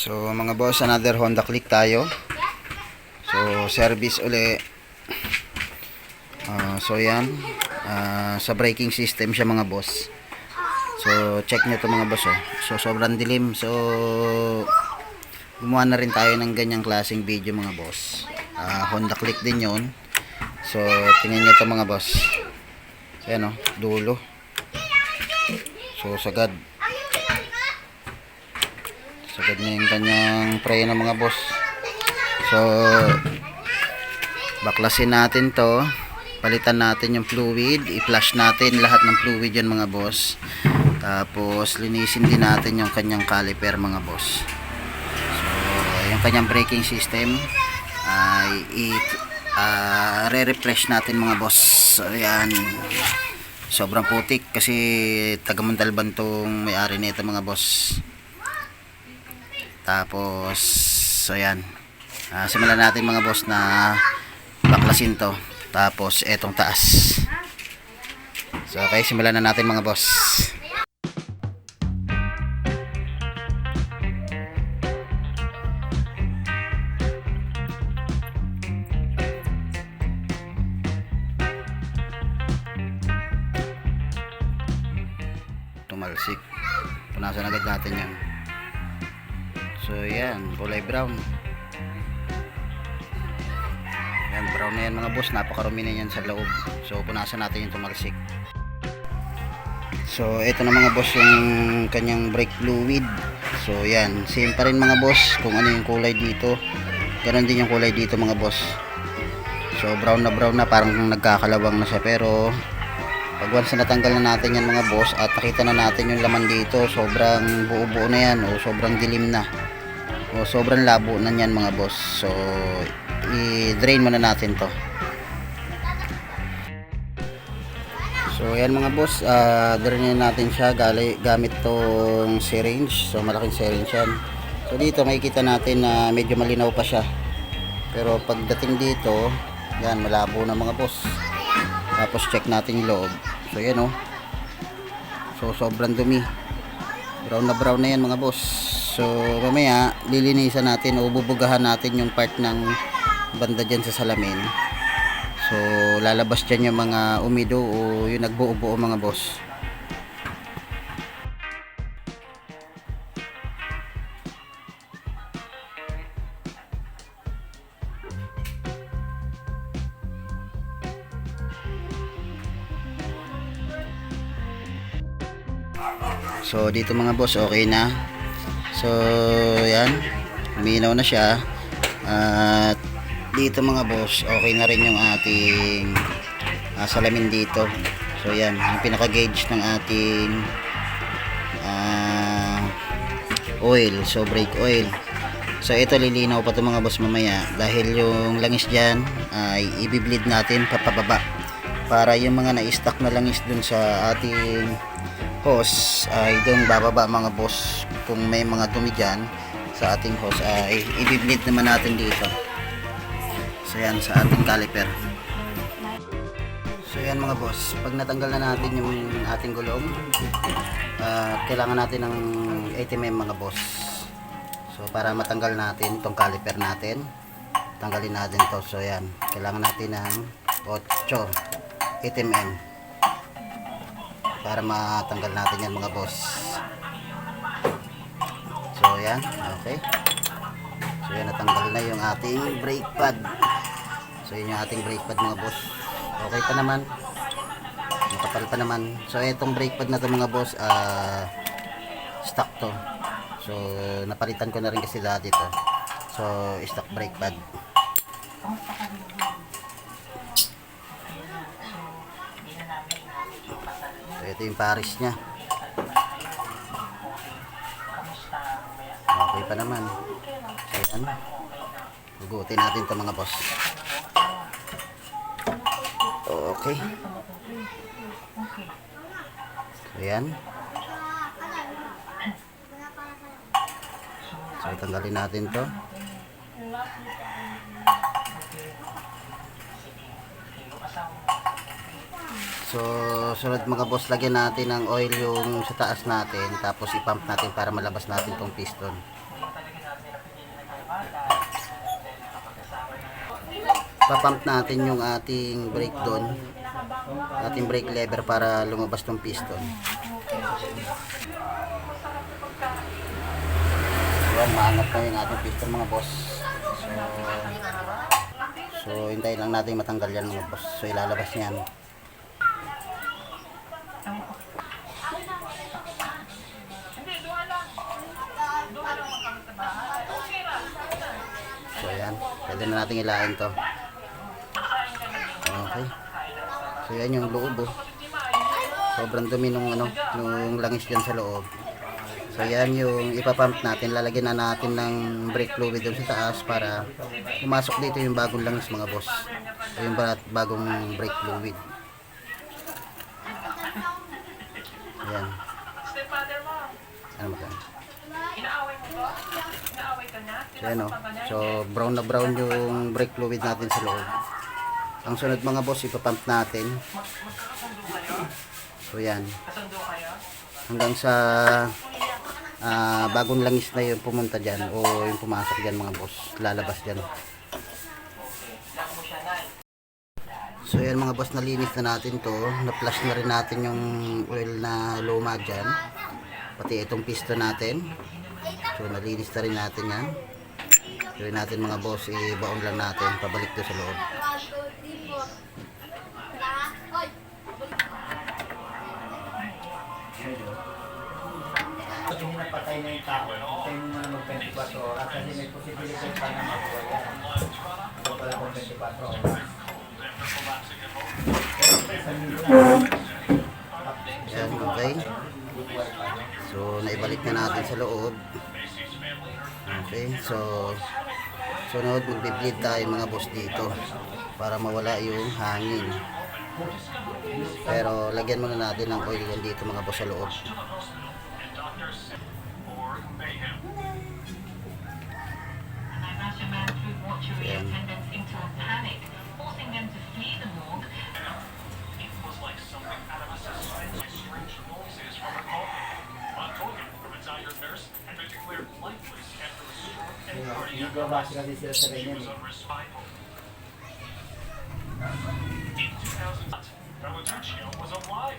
So mga boss, another Honda Click tayo. So service uli. Ah, so yan. Ah, sa braking system siya mga boss. So check nyo to mga boss oh. So sobrang dilim. So gumawa na rin tayo ng ganyang klaseng video mga boss. Ah, Honda Click din yon. So tingnan nyo to mga boss. So yan oh, dulo. So sagad. Sagad na yung kanyang preno mga boss. So, baklasin natin to. Palitan natin yung fluid. I-flush natin lahat ng fluid yan mga boss. Tapos, linisin din natin yung kanyang caliper mga boss. So, yung kanyang braking system ay i- ah, re-refresh natin mga boss. So, yan. Sobrang putik kasi taga tong may-ari nito mga boss. Tapos, so yan. Ah, simulan natin mga boss na baklasin to. Tapos, etong taas. So, okay, simulan na natin mga boss. Tumalsik. Punasan agad natin yan. So yan, kulay brown. Yan, brown na yan mga boss. Napakarumi na yan sa loob. So punasan natin yung tumalsik. So ito na mga boss yung kanyang brake fluid. So yan, same pa rin mga boss kung ano yung kulay dito. Ganon din yung kulay dito mga boss. So brown na brown na parang nagkakalawang na siya pero pag once na natanggal na natin yan mga boss at nakita na natin yung laman dito sobrang buo-buo na yan o sobrang dilim na o sobrang labo na yan mga boss so i-drain muna natin to so yan mga boss uh, drainin natin siya gali, gamit tong syringe so malaking syringe yan so dito makikita natin na medyo malinaw pa siya pero pagdating dito yan malabo na mga boss tapos check natin yung loob. So yan oh. So sobrang dumi. Brown na brown na yan mga boss. So mamaya lilinisan natin o bubugahan natin yung part ng banda dyan sa salamin. So lalabas dyan yung mga umido o yung nagbuo-buo mga boss. So dito mga boss okay na. So yan. Uminaw na siya. At dito mga boss okay na rin yung ating ah, salamin dito. So yan yung pinaka gauge ng ating ah, oil. So brake oil. So ito lilinaw pa to mga boss mamaya dahil yung langis dyan ay ibibleed natin papababa para yung mga na-stock na langis dun sa ating hose ay doon bababa mga boss. Kung may mga dumi dyan sa ating hose ay i-bleed naman natin dito. So yan sa ating caliper. So yan mga boss. Pag natanggal na natin yung ating gulong ah, kailangan natin ng 80mm mga boss. So para matanggal natin tong caliper natin tanggalin natin to. So yan. Kailangan natin ng 8 80mm para matanggal natin yan mga boss. So yan. Okay. So yan natanggal na yung ating brake pad. So yun yung ating brake pad mga boss. Okay pa naman. Makapal pa naman. So itong brake pad na to mga boss ah stock to. So napalitan ko na rin kasi dati to so stock brake pad ito yung Paris niya. Okay pa naman. So, yan. Hugutin natin ito mga boss. Okay. So, yan. So, tanggalin natin to. So, sunod mga boss, lagyan natin ng oil yung sa taas natin. Tapos ipump natin para malabas natin tong piston. papump natin yung ating brake doon ating brake lever para lumabas tong piston Ayan, maangat na yung ating piston mga boss so so hintayin lang natin matanggal yan mga boss so ilalabas niyan pwede na natin ilain to. Okay. So yan yung loob oh. Sobrang dumi nung ano, nung langis dyan sa loob. So yan yung ipapump natin. Lalagyan na natin ng brake fluid doon sa taas para pumasok dito yung bagong langis mga boss. So yung ba- bagong brake fluid. Ayan. Ano ba? So, yan, oh. so brown na brown yung brake fluid natin sa loob. Ang sunod mga boss, ipapump natin. So yan. Hanggang sa ah, bagong langis na yung pumunta dyan o yung pumasok dyan mga boss. Lalabas dyan. So yan mga boss, nalinis na natin to. Na-flush na rin natin yung oil na luma dyan. Pati itong piston natin. So nalinis na rin natin yan. Gawin natin mga boss, ibaon lang natin pabalik to sa loob. Hindi napatay na yung tao, patay mo na mag-24 oras kasi may pa na mabuhay yan. Ito pala kung 24 oras. Okay. So naibalik na natin sa loob. Okay, so sunod magbe-bleed tayo mga boss dito para mawala yung hangin. Pero lagyan muna natin ng oil yan dito mga boss sa loob. Yan. Hindi ko base kasi sila sa ganyan eh. Pellegrino was alive,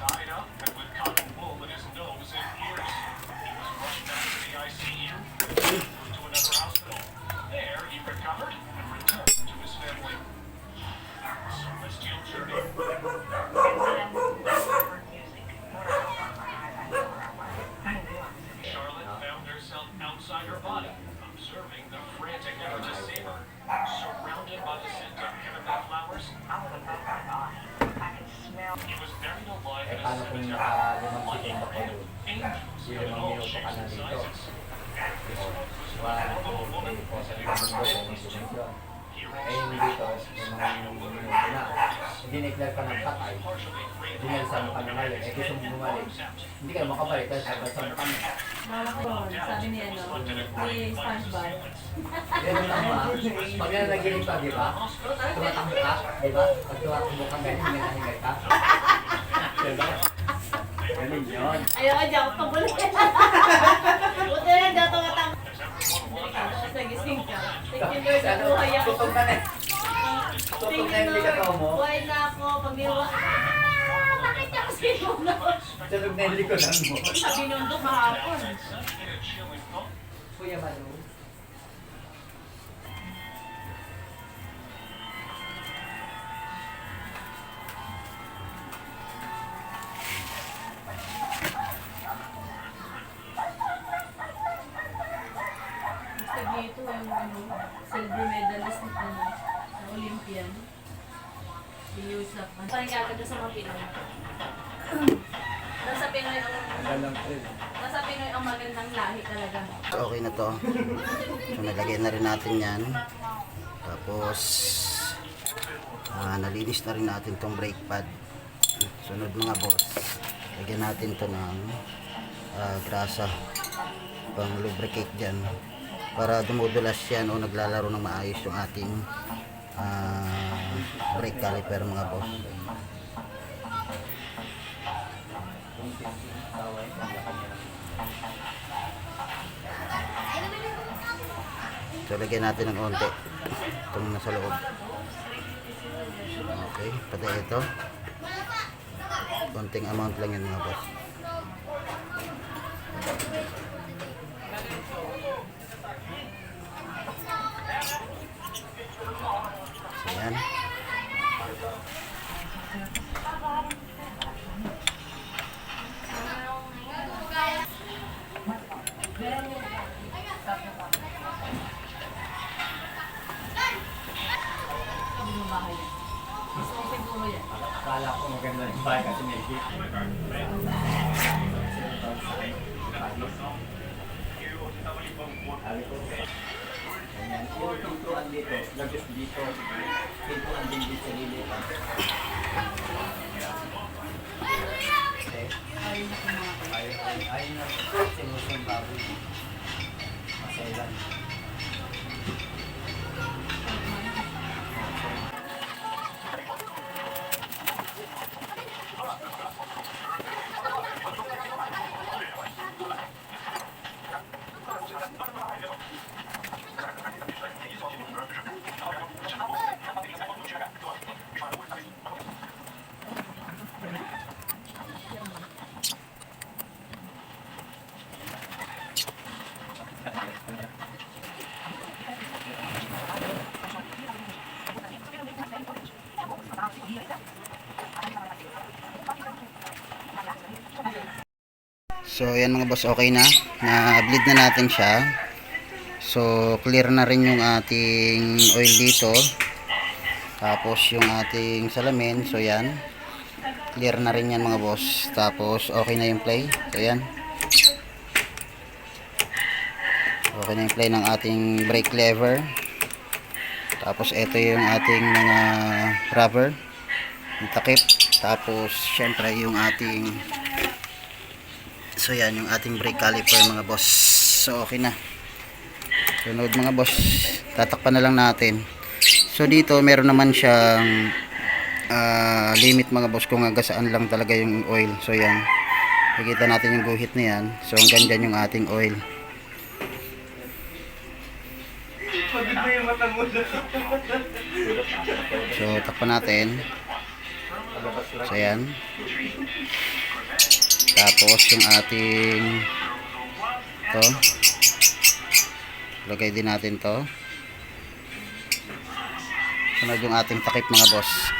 tied up and with cotton wool in his nose and ears. He was rushed back to the ICU and moved to another hospital. There, he recovered and returned to his family. Celestial journey. Dineclare ka ng patay. Dinalisan mo ka na ngayon. Eh gusto mo bumalik. Hindi ka makabalik dahil sa mo kami. Mama ko, sabi ni ano, ni SpongeBob. Pero tama, pag yan naginig ka, di ba? Tumatakbo ka, di ba? Pag tumatakbo ka, ganyan, hindi nahingal ka. Di ba? Ganun yun. Ayoko, di ako pabulit. Buti na daw tumatang. Tapos nagising ka. Thank you Lord, nabuhay ako. tutog ka na. Tutog Thank na yung Lord, mo. buhay na ako. Pag niwa, ah, bakit ako sinunod? Tulog na yung likodan mo. Sabi nung doon kahapon. Kuya Manu. So, okay na to. So, nalagyan na rin natin yan. Tapos, ah, nalinis na rin natin tong brake pad. Sunod mga boss. Lagyan natin to ng ah, grasa pang lubricate dyan para dumudulas yan o naglalaro ng maayos yung ating ah, brake caliper mga boss. So, lagyan natin ng konti. Itong nasa loob. Okay, pati ito. Konting amount lang yun mga boss. Yung pintuan dito, lagos dito. Pintuan din dito lilipat. Okay. Ayun na mga Ay, ay, ay na sinusong baboy. Masailan. So, ayan mga boss, okay na. Na-bleed na natin siya. So, clear na rin yung ating oil dito. Tapos, yung ating salamin. So, yan. Clear na rin yan mga boss. Tapos, okay na yung play. So, yan. Okay na yung play ng ating brake lever. Tapos, ito yung ating mga rubber. Yung takip. Tapos, syempre, yung ating So yan yung ating brake caliper mga boss. So okay na. Sunod mga boss. Tatakpan na lang natin. So dito meron naman siyang ah, limit mga boss kung hanggang saan lang talaga yung oil. So yan. Nakikita natin yung guhit na yan. So hanggang dyan yung ating oil. So takpan natin. So yan. Tapos yung ating to. Lagay din natin to. Sunod yung ating takip mga boss.